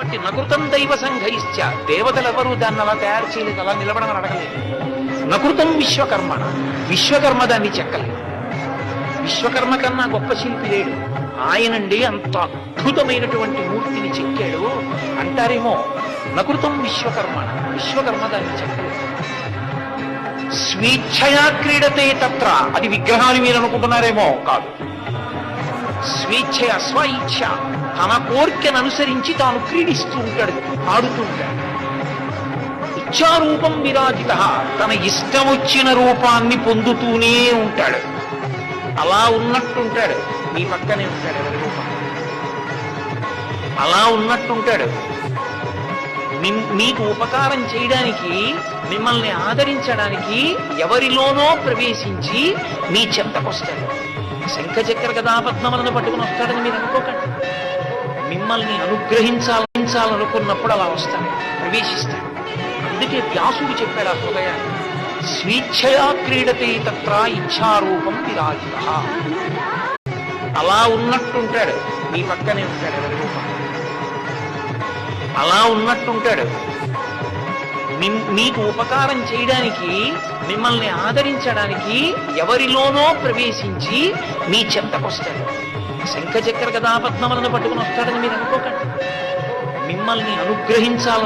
కాబట్టి నకృతం దైవ సంఘైశ్చ. దేవతలెవరూ దాన్ని అలా తయారు చేయలేదు అలా నిలబడమని అడగలేదు. నకృతం విశ్వకర్మ విశ్వకర్మ దాన్ని చెక్కలేదు. విశ్వకర్మ కన్నా గొప్ప శిల్పి లేడు. ఆయనండి అంత అద్భుతమైనటువంటి మూర్తిని చెక్కాడు. అంటారేమో నకృతం విశ్వకర్మ విశ్వకర్మ దాన్ని చెక్కలేదు. స్వేచ్ఛయా క్రీడతే తత్ర. అది విగ్రహాలు మీరు అనుకుంటున్నారేమో కాదు. స్వేచ్ఛయ స్వ ఇచ్ఛ తన కోరికను అనుసరించి తాను క్రీడిస్తూ ఉంటాడు ఆడుతూ ఉంటాడు. విరాజిత తన ఇష్టం వచ్చిన రూపాన్ని పొందుతూనే ఉంటాడు. అలా ఉన్నట్టుంటాడు. మీ పక్కనే ఉంటాడు ఎవరి రూపం? అలా ఉన్నట్టుంటాడు. మీకు ఉపకారం చేయడానికి మిమ్మల్ని ఆదరించడానికి ఎవరిలోనో ప్రవేశించి మీ చెంతకొస్తాడు శంఖచక్ర గదాపద్మలను పట్టుకుని వస్తాడని మీరు అనుకోకండి. మమ్మల్ని అనుగ్రహించాలనుకున్నప్పుడు అలా వస్తాడు ప్రవేశిస్తాడు అందుకే వ్యాసుడు చెప్పాడు ఆ హృదయాన్ని. స్వేచ్ఛయా క్రీడతే తత్ర ఇచ్ఛారూపం విరాజిత. అలా ఉన్నట్టుంటాడు. మీ పక్కనే ఉంటాడు రూపం అలా ఉన్నట్టుంటాడు. మీకు ఉపకారం చేయడానికి మిమ్మల్ని ఆదరించడానికి ఎవరిలోనో ప్రవేశించి మీ చెంతకొస్తాడు శంఖ చక్ర పట్టుకుని వస్తాడని మీరు అనుకోకండి. మిమ్మల్ని అనుగ్రహించాల